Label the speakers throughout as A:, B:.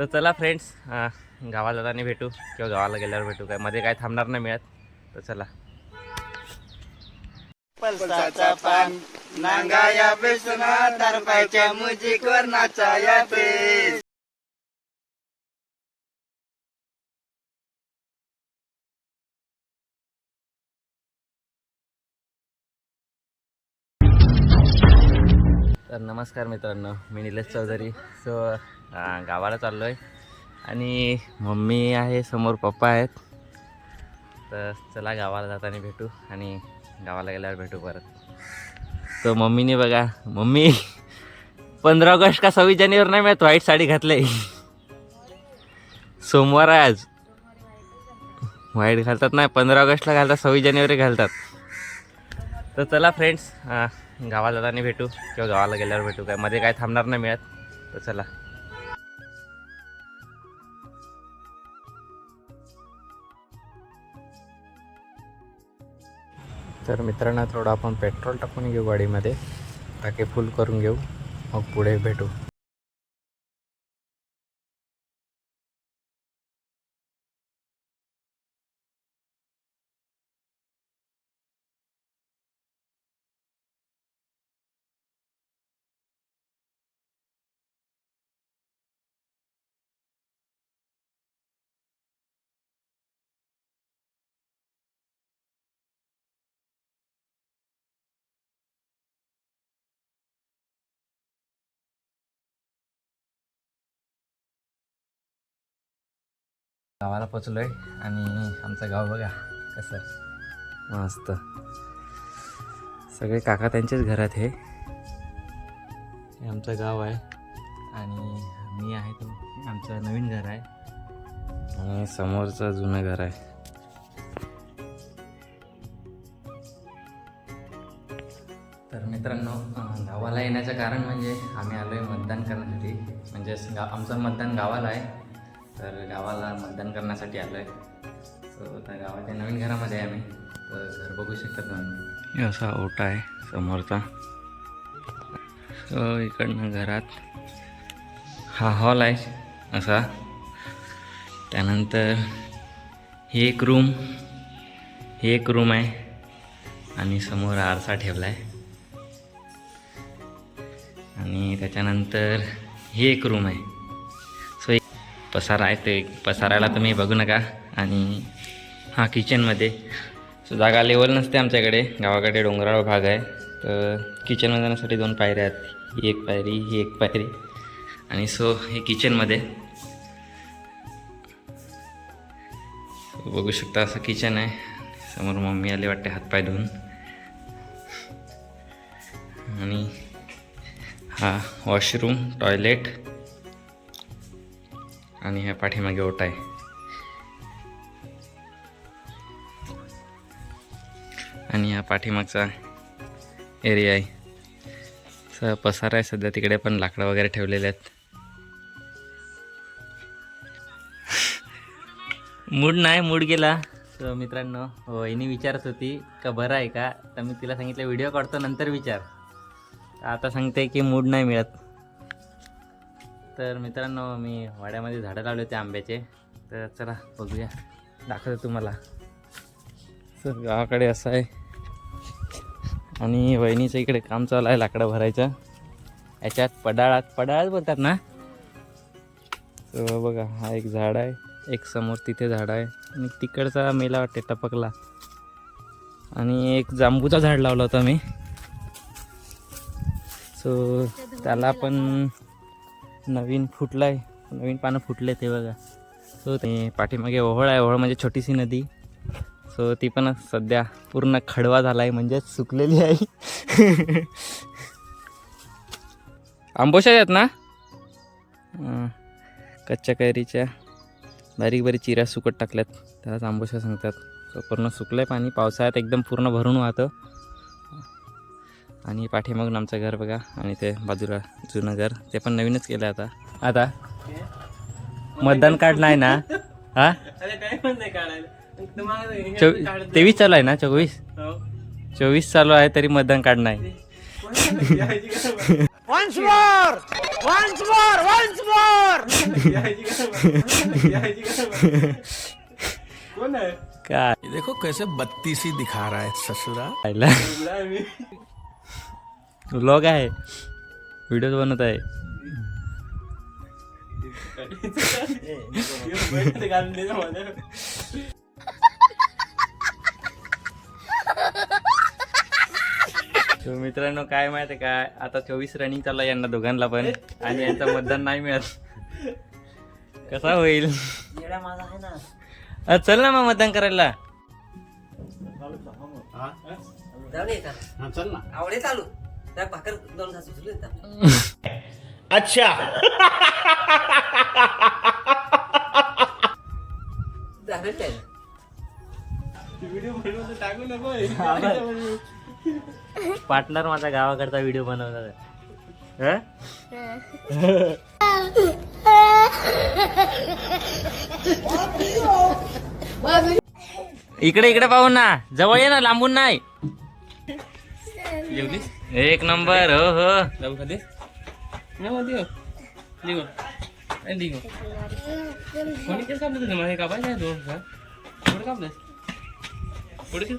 A: तर चला फ्रेंड्स गावाला जाताना भेटू किंवा गावाला गेल्यावर भेटू काय. मध्ये काय थांबणार नाही मिळत तर चला.
B: पलसाचा पान नांगाया बेसना तारपायच्या मुजिकवर नाचाया बेस
A: तर नमस्कार मित्रांनो मी निलेश चौधरी. सो गावाला चाललो आहे आणि मम्मी आहे समोर पप्पा आहेत. तर चला गावाला जाताना भेटू आणि गावाला गेल्यावर भेटू परत. तर मम्मीने बघा मम्मी पंधरा ऑगस्ट का सव्वीस जानेवारी नाही मिळत व्हाईट साडी घातली सोमवार आहे आज. व्हाईट घालतात नाही पंधरा ऑगस्टला घालतात सव्वीस जानेवारी घालतात. तर चला फ्रेंड्स गावाला जाताना भेटू किंवा गावाला गेल्यावर भेटू काय? मध्ये काय थांबणार नाही मिळत. तर चला. तर मित्रांनो थोडं आपण पेट्रोल टाकून घेऊ गाडीमध्ये. टाके फुल करून घेऊ. मग पुढे भेटू. गावाला पोचलोय आणि आमचं गाव बघा कसं. मस्त. सगळे काका त्यांचेच घरात हे. हे आमचं गाव आहे आणि मी आहे तो. आमचं नवीन घर आहे. आणि समोरचं जुनं घर आहे. तर मित्रांनो गावाला येण्याचं कारण म्हणजे आम्ही आलो आहे मतदान करण्यासाठी. म्हणजे गा आमचं मतदान गावाला आहे. तर गावाला मतदान करण्यासाठी आलो आहे सो आता गावाच्या नवीन घरामध्ये आहे आम्ही. तर घर बघू शकता तुम्ही असा ओटा आहे समोरचा. सो इकडनं घरात हा हॉल आहे असा. त्यानंतर ही एक रूम ही एक रूम आहे आणि समोर आरसा ठेवला आहे आणि त्याच्यानंतर ही एक रूम आहे. एक पसारा आहे ते. पसारायला तुम्ही बघू नका. आणि हा किचनमध्ये सो जागा लेवल नसते आमच्याकडे. गावाकडे डोंगराळ भाग आहे. तर किचनमध्ये जाण्यासाठी दोन पायऱ्या आहेत. ही एक पायरी ही एक पायरी. आणि सो हे किचनमध्ये बघू शकता असं किचन आहे. समोर मम्मी आली वाटते हातपाय धुवून. आणि हा वॉशरूम टॉयलेट आणि ह्या पाठीमागे ओटा आहे. आणि हा पाठीमागचा एरिया आहे. स पसारा आहे सध्या तिकडे पण लाकडं वगैरे ठेवलेले आहेत. मूड नाही मूड गेला. तर मित्रांनो हो हिने विचारत होती का बरं आहे का? तर मी तिला सांगितलं व्हिडिओ काढतो नंतर विचार. आता सांगते की मूड नाही मिळत. तर मित्रांनो मी वाड्यामध्ये झाडं लावले होते आंब्याचे. तर चला बघूया. दाखवतो तुम्हाला. सर गावाकडे असं आहे. आणि वहिनीचं इकडे काम चालू आहे लाकडं भरायचं. याच्यात पडाळात पडाळात बोलतात ना? तर बघा हा एक झाड आहे. एक समोर तिथे झाड आहे. आणि तिकडचा मेला वाटते टपकला. आणि एक जांबूचा झाड लावला होता मी. सो त्याला पण नवीन फुटलं आहे नवीन पानं फुटले ते बघा. सो ते पाठीमागे ओहळ आहे. ओहळ म्हणजे छोटीशी नदी. सो ती पण सध्या पूर्ण खडवा झाला आहे म्हणजेच सुकलेली आहे. आंबोशा आहेत ना? कच्च्या कैरीच्या. बारीक बारीक चिऱ्या सुकट टाकल्यात. त्यालाच आंबोशा सांगतात. सो पूर्ण सुकलं आहे पाणी. पावसाळ्यात एकदम पूर्ण भरून वाहतं. आणि पाठीमागून आमचं घर बघा आणि ते बाजूला जुनं घर. ते पण नवीनच केलं आता. आता? मतदान कार्ड नाही ना हा चो तेवीस चालू आहे ना? चोवीस? चोवीस चालू आहे तरी मतदान कार्ड नाही. काय?
C: देखो कैसे बत्तीसी दिखा रहा है ससुरा
A: व्लॉग आहे. व्हिडिओ बनवत आहे. तो मित्रांनो काय माहिती आहे काय? आता चोवीस रनिंग चालू आहे यांना दोघांना पण. आणि यांचं मतदान नाही मिळत. कसा होईल? चल ना मग मतदान करायला.
B: हा, चल ना.
D: आवडे चालू. त्या भाकर दोन घास उचलले अच्छा. झालं काय?
A: पार्टनर माझा गावाकडचा व्हिडिओ बनवला इकडे इकडे पाहून ना. जवळ ये ना लांबून नाही.
B: जेवलीस?
A: एक नंबर हो हो.
B: जाऊ नाही कोणी केस कापलं तुझं आहे दोन का पुढे पुढे केस.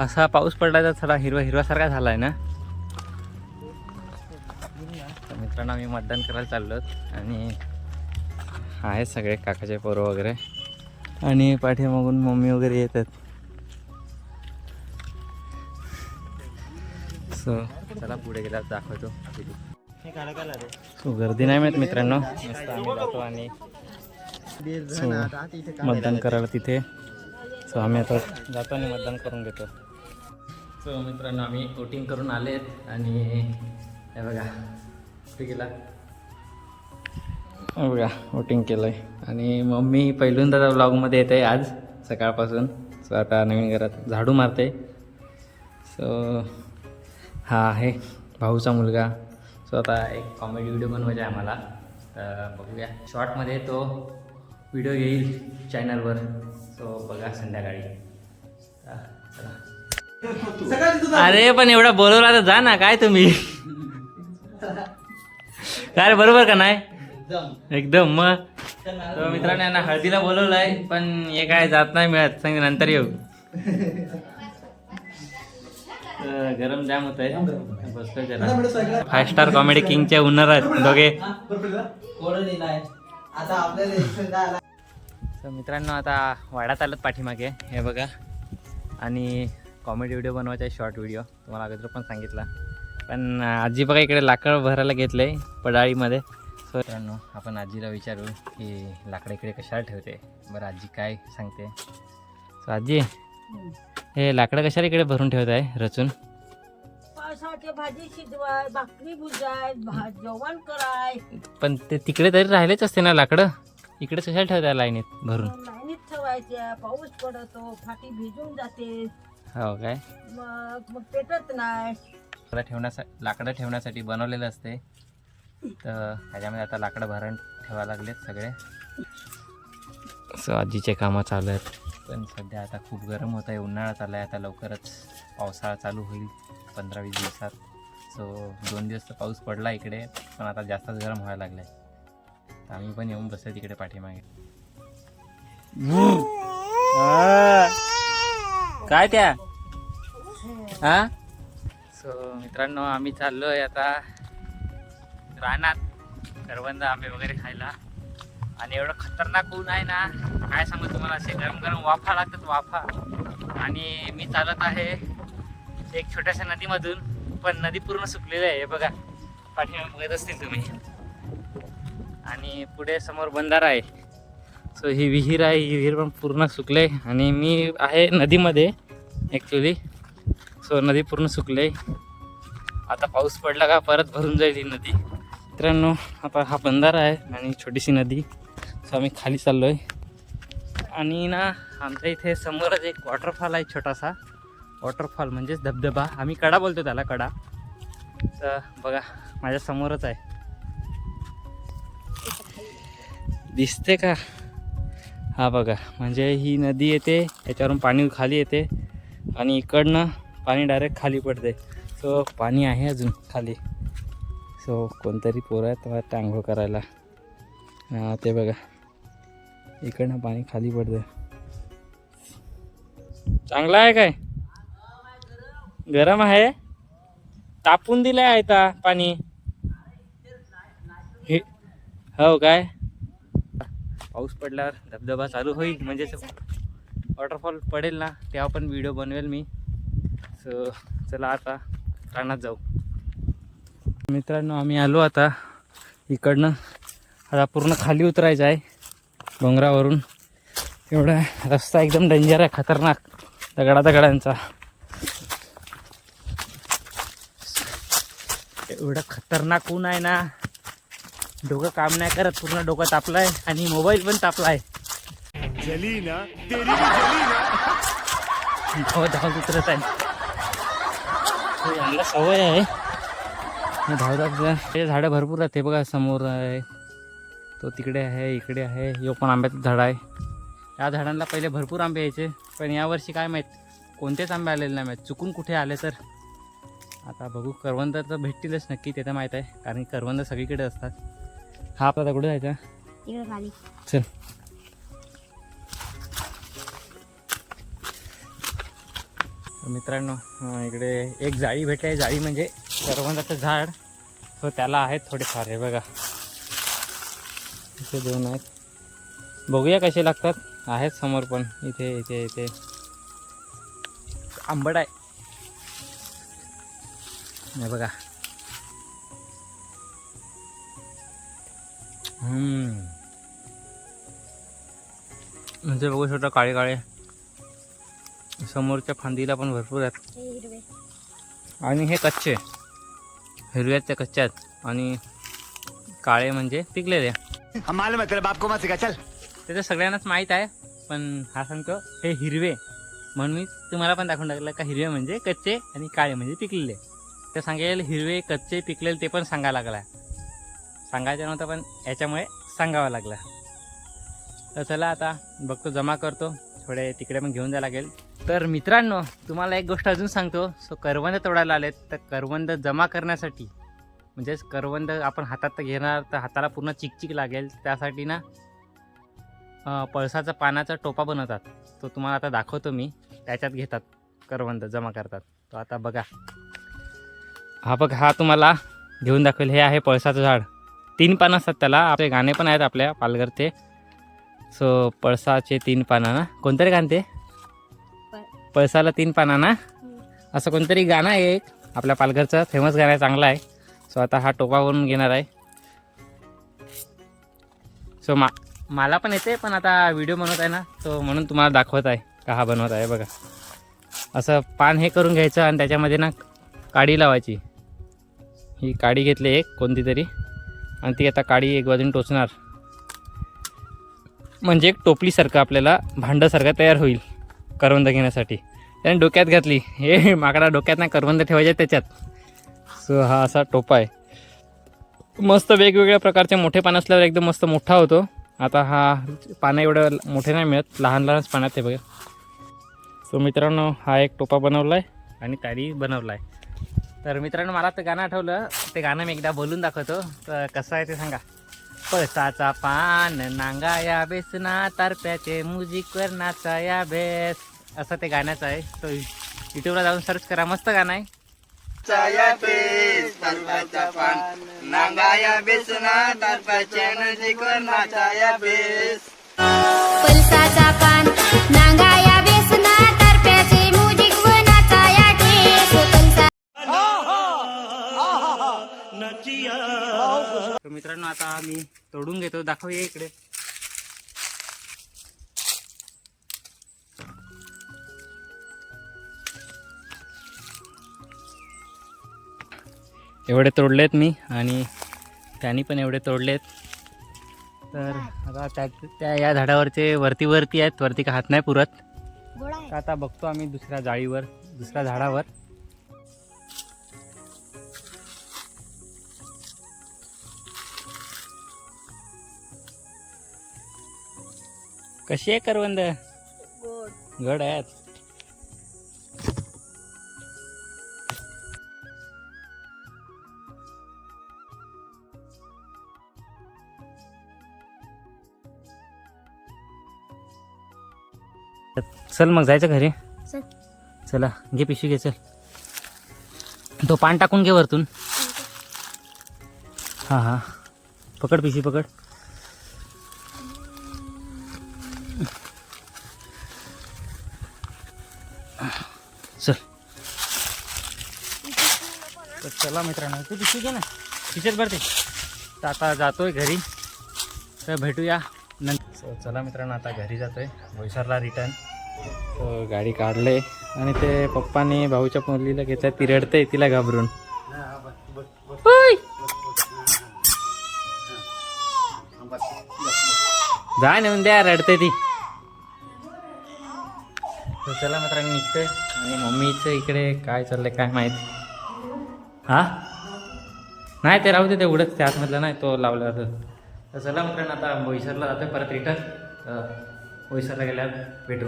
A: असा पाऊस पडला तर थोडा हिरवा हिरवासारखा झालाय ना? तर मित्रांनो आम्ही मतदान करायला चाललो आणि आहेत सगळे काकाचे पोरं वगैरे. आणि पाठीमागून मम्मी वगैरे येतात. सो चला पुढे गेला दाखवतो. सो गर्दी नाही माहीत मित्रांनो. मस्त आम्ही जातो आणि मतदान करायला तिथे. सो आम्ही आता जातो आणि मतदान करून घेतो. सो मित्रांनो आम्ही वोटिंग करून आलेत आणि हे बघा कुठे गेला? बघा वोटिंग केलं आहे आणि मम्मी पहिल्यांदा ब्लॉगमध्ये येते आज सकाळपासून. सो आता नवीन घरात झाडू मारते. सो हा आहे भाऊचा मुलगा. सो आता एक कॉमेडी व्हिडिओ बनवायचा आहे आम्हाला. तर बघूया. शॉर्टमध्ये तो व्हिडिओ येईल चॅनलवर सो बघा संध्याकाळी. चला. अरे पण एवढा बोलवला तर जा ना काय तुम्ही? काय रे बरोबर का नाही? एकदम मग तर मित्रांनो यांना हळदीला बोलवलंय पण हे काय जात नाही मिळत. सांग नंतर येऊ. गरम जाम होत आहे. फाय स्टार कॉमेडी किंगचे उन्नर आहेत. दोघे. मित्रांनो आता वाड्यात आलं पाठीमागे. हे बघा. आणि कॉमेडी व्हिडिओ बनवायचा आहे शॉर्ट व्हिडिओ तुम्हाला अगोदर पण सांगितला. पण आजी बघा इकडे लाकड भरायला घेतलं आहे पडाळीमध्ये. सो मित्रांनो आपण आजीला विचारू की लाकडं इकडे कशाला ठेवते? बरं आजी काय सांगते? सो आजी. हे लाकडं कशाला इकडे भरून ठेवत आहे रचून?
E: भाजी शिजवाय भाकरी भुजाय जेवण कराय.
A: पण ते तिकडे तरी राहिलेच असते ना लाकडं? इकडे कशाला ठेवताय लाईनीत भरून?
E: लाईनीत ठेवायच्या पाऊस पडतो फाटी भिजून जाते.
A: हो काय?
E: मग मग पेटत नाही.
A: लाकडं ठेवण्यासाठी लाकडं ठेवण्यासाठी बनवलेलं असते. तर ह्याच्यामध्ये आता लाकडं भरण ठेवायला लागलेत सगळे. सो आजीचे कामं चालू आहेत. पण सध्या आता खूप गरम होत आहे उन्हाळा चालला आहे आता लवकरच पावसाळा चालू होईल पंधरा वीस दिवसात. सो दोन दिवस तर पाऊस पडला इकडे पण आता जास्तच गरम व्हायला लागला आहे तर आम्ही पण येऊन बसलो तिकडे पाठीमागे. काय त्या? हा सो मित्रांनो आम्ही चाललो आहे आता रानात करवंद आंबे वगैरे खायला. आणि एवढं खतरनाक ऊन आहे ना काय सांगू तुम्हाला? असे गरम गरम वाफा लागतात वाफा. आणि मी चालत आहे एक छोट्याशा नदीमधून पण नदी पूर्ण सुकलेली आहे बघा. पाठीमागे बघत असतील तुम्ही. आणि पुढे समोर बंधारा आहे. सो ही विहीर आहे ही विहीर पण पूर्ण सुकले आणि मी आहे नदीमध्ये ॲक्च्युली सो नदी पूर्ण सुकले आता पाऊस पडला का परत भरून जाईल ही नदी. मित्रांनो आता हा बंधारा आहे आणि छोटीशी नदी. सो आम्ही खाली चाललो आहे आणि ना आमच्या इथे समोरच एक वॉटरफॉल आहे छोटासा. वॉटरफॉल म्हणजेच धबधबा. आम्ही कडा बोलतो त्याला कडा. तर बघा माझ्या समोरच आहे. दिसते का? हा बघा म्हणजे ही नदी येते याच्यावरून पाणी खाली येते आणि इकडनं पाणी डायरेक्ट खाली पडते. सो पाणी आहे अजून खाली. सो कोणतरी पोरं आहेत वाटतं आंघोळ करायला. ते बघा. इकडनं पाणी खाली पडतं चांगला आहे काय? गरम आहे? तापून दिलं आहे आता पाणी. हे हो काय? पाऊस पडल्यावर धबधबा चालू होईल म्हणजे वॉटरफॉल पडेल ना तेव्हा पण व्हिडिओ बनवेल मी. सो चला आता रानात जाऊ. मित्रांनो आम्ही आलो आता इकडनं. आता पूर्ण खाली उतरायचं आहे. डोंगरावरून. एवढा रस्ता एकदम डेंजर आहे खतरनाक. दगडा दगडांचा. एवढं खतरनाक ऊन आहे ना. डोकं काम नाही करत पूर्ण डोकं तापलाय आणि मोबाईल पण तापलाय.
C: ना
A: धावत धावत उतरत आहे. हो, यांना सवय आहे. हे हे झाडं भरपूर आहेत हे बघा समोर आहे. तो तिकडे आहे इकडे आहे यो पण आंब्याचं झाड आहे. या झाडांना पहिले भरपूर आंबे यायचे पण यावर्षी काय माहीत कोणतेच आंबे आलेले नाही माहीत. चुकून कुठे आले तर? आता बघू करवंद तर भेटतीलच नक्की ते तर माहीत आहे कारण की करवंद सगळीकडे असतात. हा आपला कुठे जायचा? चल. तर मित्रांनो इकडे एक जाळी भेटली जाळी म्हणजे करवंदाचं झाड. हो त्याला आहेत थोडेफार हे बघा. इथे दोन आहेत. बघूया कसे लागतात. आहेत समोर पण. इथे इथे इथे. आंबट आहे. हे बघा. हम्म. म्हणजे बघू शकता काळे काळे. समोरच्या फांदीला पण भरपूर आहेत.
E: हिरवे.
A: आणि हे कच्चे. हिरव्यात ते कच्चे आहेत. आणि काळे म्हणजे पिकलेले.
C: मालूम आहे तेरे बाप कोमा चल।
A: ते तर सगळ्यांनाच माहीत आहे पण हा सांगतो हे हिरवे. म्हणून मी तुम्हाला पण दाखवून टाकलं का हिरवे म्हणजे कच्चे आणि काळे म्हणजे पिकलेले. ते सांगेल हिरवे कच्चे पिकलेले ते पण सांगायला लागला. सांगायचं नव्हतं पण याच्यामुळे सांगावं लागलं. तर चला आता बघतो जमा करतो. थोडे तिकडे पण घेऊन जायला लागेल. तर मित्रांनो तुम्हाला एक गोष्ट अजून सांगतो. सो करवंद तोडायला आलेत. तर करवंद जमा करण्यासाठी म्हणजेच करवंद आपण हातात तर घेणार तर हाताला पूर्ण चिकचिक लागेल. त्यासाठी ना पळसाचा पानाचा टोपा बनवतात. तो तुम्हाला आता दाखवतो मी. त्याच्यात घेतात करवंद जमा करतात. तो आता बघा. हा बघ हा तुम्हाला घेऊन दाखवेल. हे आहे पळसाचं झाड. तीन पानं असतात त्याला. आपले गाणे पण आहेत आपल्या पालघरचे. सो पळसाचे तीन पानं ना. कोणतरी गाणं ते? पळसाला तीन पानं ना? असं कोणतरी गाणं आहे एक. आपल्या पालघरचं फेमस गाणं आहे चांगलं आहे. सो आता हा टोपा घेणार आहे. सो मा मला पण येते पण आता व्हिडिओ बनवत आहे ना तो म्हणून तुम्हाला दाखवत आहे का हा बनवत आहे बघा. असं पान हे करून घ्यायचं आणि त्याच्यामध्ये ना काडी लावायची. ही काडी घेतली एक कोणती तरी. आणि ती आता काडी एक बाजून टोचणार. म्हणजे एक टोपलीसारखं आपल्याला भांडंसारखं तयार होईल करवंद घेण्यासाठी. त्याने डोक्यात घातली. हे माकडा डोक्यात ना करवंद ठेवायचे त्याच्यात. सो हा असा टोपा आहे. मस्त वेगवेगळ्या प्रकारचे मोठे पान असल्यावर एकदम मस्त मोठा होतो. आता हा पानं एवढं मोठे नाही मिळत लहान लहानच पाण्यात आहे बघा. सो मित्रांनो हा एक टोपा बनवला आहे आणि तारी बनवला आहे तर मित्रांनो मला ते गाणं आठवलं. ते गाणं मी एकदा बोलून दाखवतो. तर कसं आहे ते सांगा. पळसाचा पान नांगा या बेसना तारप्याचे मुजिकवर नाचाया बेस. असं ते गाण्याचं आहे. तो यूट्यूबला जाऊन सर्च करा. मस्त गाणं आहे.
F: पलसाचा पान नांगाया बेसना तारप्याचे मुजिक व नाचाया ठेस पलसा
A: तर मित्रांनो आता मी तोडून घेतो. दाखव ये इकडे. एवढे तोडलेत मी आणि त्यांनी पण एवढे तोडलेत. तर आता त्या त्या या झाडावरचे वरती वरती आहेत वरती का हात नाही पुरत. आता बघतो आम्ही दुसऱ्या जाळीवर दुसऱ्या झाडावर. कशी आहे करवंद?
E: गोड.
A: गड आहेत. चल मग जायचं घरी.
F: चल.
A: घे पिशवी घे चल. तो पान टाकून घे वरतून. हां हां. पकड पिशवी पकड. चल. तर चला मित्रांनो तू पिशवी घे ना. खिचत भरते. तर आता जातोय घरी. तर भेटूया नंतर. सो चला मित्रांनो आता घरी जातो आहे भोईसरला रिटर्न सो गाडी काढले आणि ते पप्पाने भाऊच्या मुलीला घेत ती रडते तिला घाबरून. जा नेऊन द्या रडते ती. तर चला मित्रांनी निघते आणि मम्मीचं इकडे काय चाललंय काय माहीत. हा? नाही ते राहू दे ते उडत त्या आतमधलं नाही तो लावला तर चला मित्रांनो आता बोईसरला जातोय परत रिटर्न बोईसरला गेल्यावर भेटू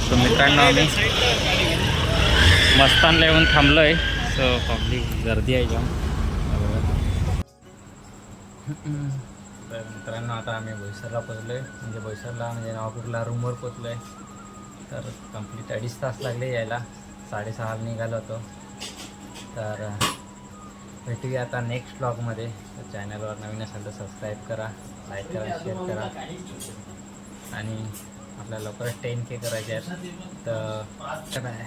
A: तर मित्रांनो आम्ही मस्तानला येऊन थांबलोय. असं पब्लिक गर्दी आहे जाम तर मित्रांनो आता आम्ही बोईसरला पोचलो आहे म्हणजे बोईसरला म्हणजे नवापूरला रूमवर पोचलो आहे तर कंप्लीट अडीच तास लागले यायला. साडेसहाला निघालो होतो. तर भेटूया आता नेक्स्ट ब्लॉगमध्ये तर चॅनलवर नवीन असेल तर सबस्क्राईब करा लाईक करा शेअर करा. आणि आपल्याला लवकरच टेन के करायचे आहेत. तर बाय